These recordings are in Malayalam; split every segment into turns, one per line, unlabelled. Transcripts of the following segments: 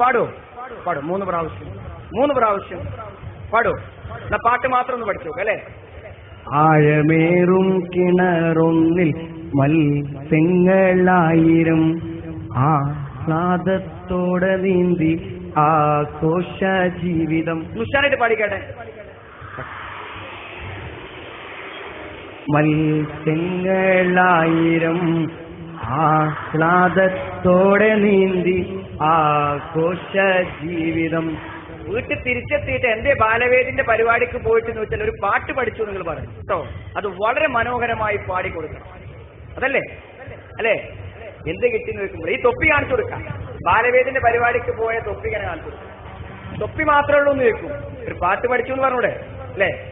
പാടോ. പാടും. മൂന്ന് പ്രാവശ്യം. മൂന്ന് പ്രാവശ്യം. പാടു. എന്നാ പാട്ട് മാത്രം ഒന്ന് പഠിച്ചു അല്ലെ?
ആഴമേറും കിണറൊന്നിൽ മത്സ്യങ്ങളായിരം ആഹ്ലാദത്തോടെ നീന്തി ആഘോഷ ജീവിതം
ഉഷാറായിട്ട് പാടിക്കട്ടെ.
മത്സ്യങ്ങളായിരം ആഹ്ലാദത്തോടെ നീന്തി ആഘോഷ ജീവിതം
വീട്ടിൽ തിരിച്ചെത്തിയിട്ട് എന്റെ ബാലവേദിന്റെ പരിപാടിക്ക് പോയിട്ട് എന്ന് വെച്ചാൽ ഒരു പാട്ട് പഠിച്ചു നിങ്ങൾ പറഞ്ഞു. കേട്ടോ? അത് വളരെ മനോഹരമായി പാടി കൊടുക്കണം അതല്ലേ? അല്ലേ? എന്ത് കിട്ടിന്ന് വെക്കുമ്പോൾ ഈ തൊപ്പി കാണിച്ചു കൊടുക്കാം. ബാലവേദിന്റെ പരിപാടിക്ക് പോയ തൊപ്പി ഇങ്ങനെ കാണിച്ചു കൊടുക്കാം. തൊപ്പി മാത്രമേ ഉള്ളൂ എന്ന് വെക്കും ഒരു പാട്ട് പഠിച്ചു എന്ന് പറഞ്ഞൂടെ? അല്ലേ?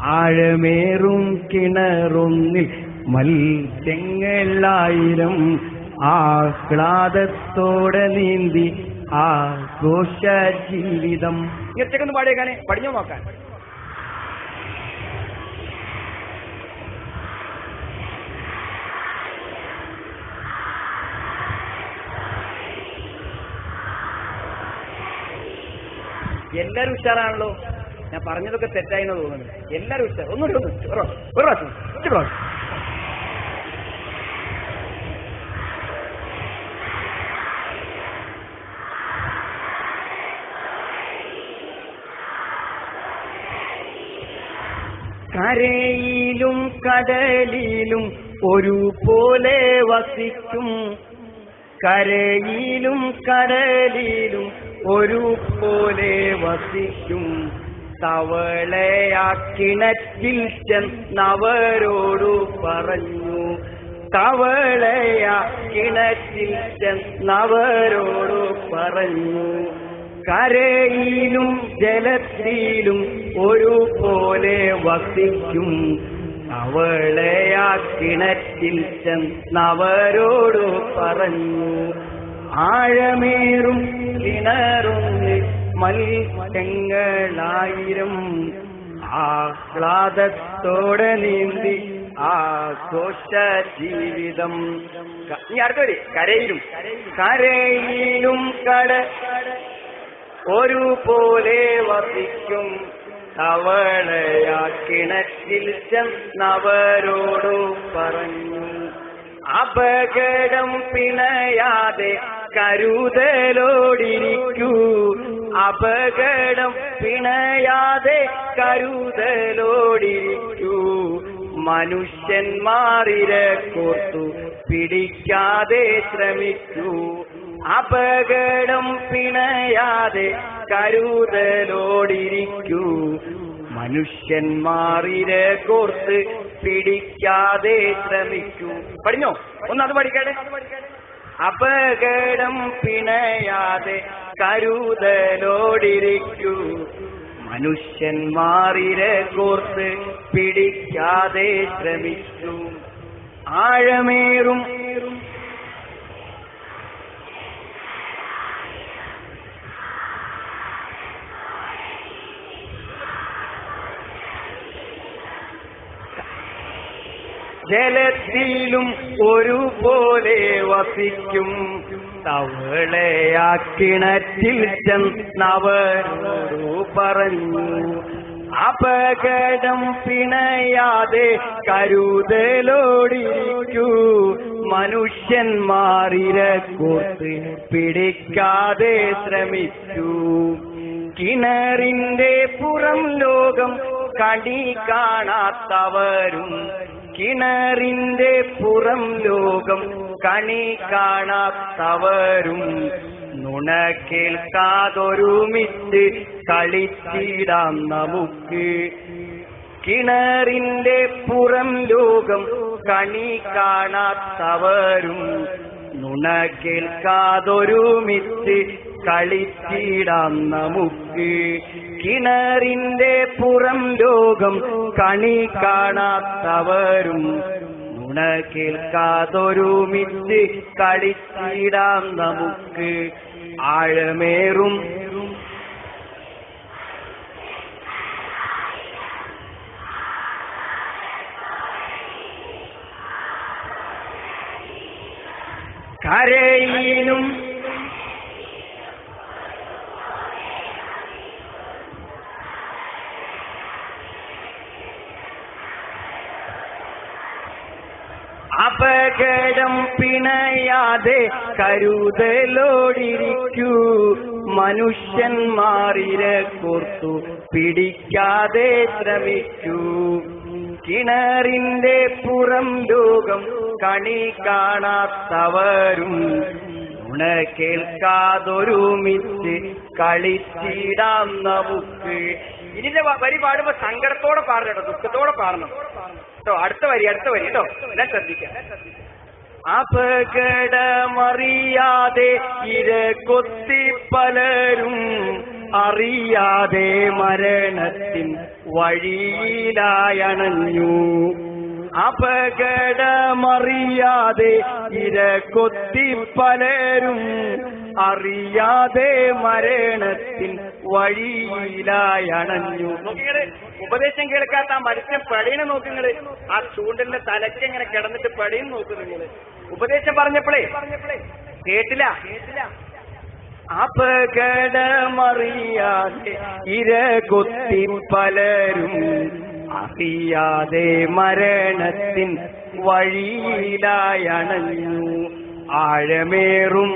ആഴമേറും കിണറൊന്നിൽ മത്സ്യങ്ങളായിരം ആഹ്ലാദത്തോടെ നീന്തി ആഘോഷ ജീവിതം
ഇങ്ങനത്തേക്കൊന്ന് പാടിയേക്കാനെ പഠിഞ്ഞോ നോക്കാൻ. എല്ലാരും ഉഷാറാണല്ലോ. ഞാൻ പറഞ്ഞതൊക്കെ തെറ്റായിന്ന് തോന്നുന്നു എല്ലാരും ഉഷാർ ഒന്ന് ഒരു പ്രാവശ്യം, ഒരു പ്രാവശ്യം.
കരയിലും കടലിലും ഒരുപോലെ വസിക്കും. കരയിലും കടലിലും ഒരുപോലെ വസിക്കും. തവളയാക്കിണറ്റിൽ ചെന്നവരോടു പറഞ്ഞു. തവളയാക്കിണറ്റിൽ ചെന്നവരോടു പറഞ്ഞു. കരയിലും ജലത്തിലും ഒരുപോലെ വസിക്കും. അവളെയാ കിണറ്റിൽ ചെന്നവരോടു പറഞ്ഞു ആഴമേറും കിണറുന്ന് മത്സ്യങ്ങളായിരം ആഹ്ലാദത്തോടെ നീന്തി ആഘോഷ ജീവിതം
ഇനി അടുത്ത വരി. കരയിലും.
കരയിലും കട ഒരുപോലെ വസിക്കും. തവളയാ കിണറ്റിൽ ചെന്നവരോടു പറഞ്ഞു അപകടം പിണയാതെ കരുതലോടിരിക്കൂ. അപകടം പിണയാതെ കരുതലോടിരിക്കൂ. മനുഷ്യന്മാരിരെ കോർത്തു പിടിക്കാതെ ശ്രമിക്കൂ. അപകടം പിണയാതെ കരുതലോടിരിക്കൂ. മനുഷ്യന്മാരിരെ കോർത്ത് പിടിക്കാതെ ശ്രമിക്കൂ.
പഠിഞ്ഞോ? ഒന്ന് അത് പഠിക്കട്ടെ.
അപകടം പിണയാതെ കരുതലോടിരിക്കൂ. മനുഷ്യന്മാരിരെ കോർത്ത് പിടിക്കാതെ ശ്രമിച്ചു ആഴമേറും ജലത്തിലും ഒരുപോലെ വസിക്കും. തവളയാ കിണറ്റിൽ ചെന്നവരോടു പറഞ്ഞു അപകടം പിണയാതെ കരുതലോടിരിക്കൂ. മനുഷ്യന്മാരിരെ കോർത്ത് പിടിക്കാതെ ശ്രമിച്ചു. കിണറിന്റെ പുറം ലോകം കടി കാണാത്തവരും കിണറിന്റെ പുറം ലോകം കണി കാണാത്തവരും നുണ കേൾക്കാതൊരുമിച്ച് കളിച്ചിടാം നമുക്ക്. കിണറിന്റെ പുറം ലോകം കണി കാണാത്തവരും നുണ കേൾക്കാതൊരുമിച്ച് കളിച്ചിടാം നമുക്ക്. കിണറിന്റെ പുറം ലോകം കണി കാണാത്തവരും നുണ കേൾക്കാതൊരുമിച്ച് കളിച്ചിടാം നമുക്ക്. ആഴമേറും കരയിലും അപകടം പിണയാതെ കരുതലോടിരിക്കൂ. മനുഷ്യന്മാരിരെ കുർത്തു പിടിക്കാതെ ശ്രമിക്കൂ. കിണറിന്റെ പുറം ലോകം കണി കാണാത്തവരും ഉണ കേൾക്കാതൊരുമിച്ച് കളിച്ചിടാം നമുക്ക്.
ഇതിന്റെ വരി പാടുമ്പോ സങ്കടത്തോടെ പാടണം കേട്ടോ ദുഃഖത്തോടെ പാടണം. കേട്ടോ അടുത്ത വരി അടുത്ത വരി കേട്ടോ. എല്ലാം ശ്രദ്ധിക്കാം.
അപകടമറിയാതെ ഇര കൊത്തി പലരും അറിയാതെ മരണത്തിൻ വഴിയിലായണഞ്ഞു. അപകടമറിയാതെ ഇര കൊത്തി പലരും അറിയാതെ മരണത്തിൻ വഴിയിലായണഞ്ഞു
ഉപദേശം കേൾക്കാത്ത ആ മനുഷ്യൻ പടീനെ നോക്കുങ്ങൾ ആ ചൂണ്ടലിന്റെ തലയ്ക്ക് ഇങ്ങനെ കിടന്നിട്ട് പടീൻ നോക്ക് നിങ്ങൾ. ഉപദേശം പറഞ്ഞപ്പോഴേ കേട്ടില്ല.
അപകടമറിയാതെ ഇര കൊത്തി പലരും അറിയാതെ മരണത്തിൻ വഴിയിലായണഞ്ഞു ആഴമേറും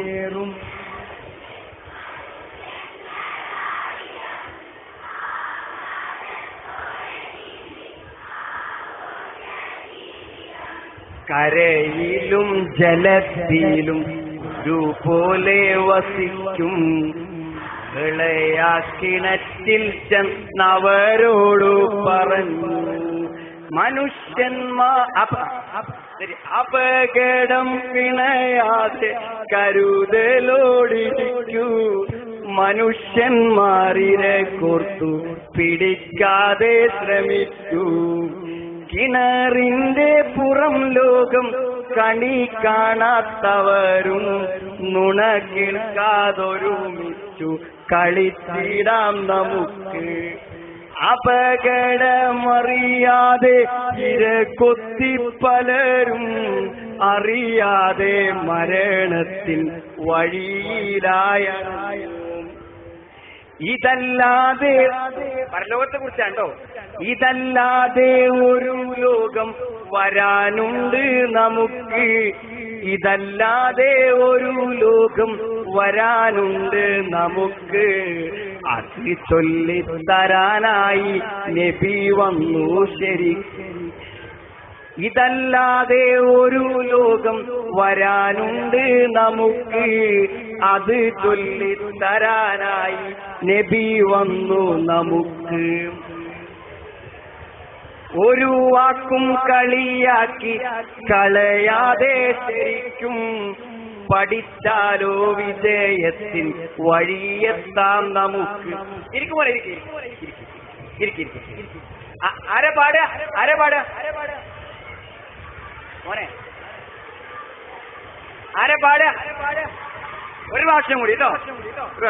കരയിലും ജലത്തിലും ഒരുപോലെ വസിക്കും. വിളയാക്കിണറ്റിൽ ചെന്നവരോടു പറഞ്ഞു മനുഷ്യന്മാ അപകടം പിണയാതെ കരുതലോടിച്ചു മനുഷ്യന്മാരിരെ കോർത്തു പിടിക്കാതെ ശ്രമിച്ചു കിണറിന്റെ പുറം ലോകം കണി കാണാത്തവരും നുണ കേൾക്കാതൊരുമിച്ചു കളിച്ചിടാം നമുക്ക്. അപകടമറിയാതെ ഇര കൊത്തി പലരും അറിയാതെ മരണത്തിൽ വഴിയിലായ. ഇതല്ലാതെ
പരലോകത്തെ കുറിച്ചാണ്ടോ
ഇതല്ലാതെ ഒരു ലോകം വരാനുണ്ട് നമുക്ക്. ഇതല്ലാതെ ഒരു ലോകം വരാനുണ്ട് നമുക്ക്. അത് ചൊല്ലിത്തരാനായി നബി വന്നു ശരി ഇതല്ലാതെ ഒരു ലോകം വരാനുണ്ട് നമുക്ക്. അത് ചൊല്ലിത്തരാനായി നബി വന്നു നമുക്ക്. ഒരു വാക്കും കളിയാക്കി കളയാതെ ശരിക്കും പഠിച്ചാലോ വിജയത്തിൻ വഴിയെത്താം നമുക്ക്.
ഇരിക്കും പോലെ ഇരിക്കും അര പാട് ആരെ പാട്? മോനെ. ആരെ പാട്? ഒരു പ്രാവശ്യം കൂടി കേട്ടോ ഒരു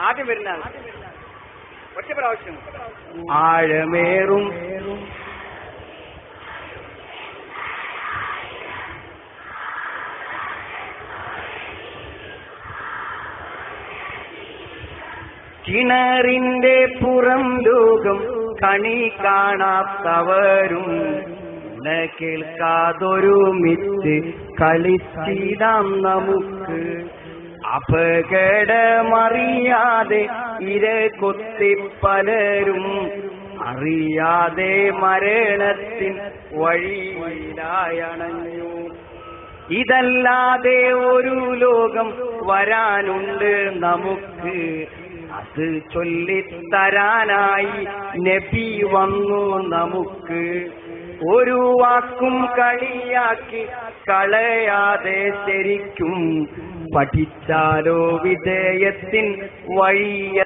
ആദ്യം വരുന്ന. ഒറ്റ പ്രാവശ്യം.
ആഴമേറും. കിണറിന്റെ പുറം ലോകം കണി കാണാത്തവരും കേൾക്കാതൊരു കേൾക്കാതൊരുമിച്ച് കളിച്ചിടാം നമുക്ക്. അപകടമറിയാതെ ഇര കൊത്തി പലരും അറിയാതെ മരണത്തിൻ വഴിയിലായണഞ്ഞു. ഇതല്ലാതെ ഒരു ലോകം വരാനുണ്ട് നമുക്ക്. അത് ചൊല്ലിത്തരാനായി നബി വന്നു നമുക്ക്. ഒരു വാക്കും കളിയാക്കി കളയാതെ ശരിക്കും പഠിച്ചാലോ വിധേയത്തിൻ വഴിയ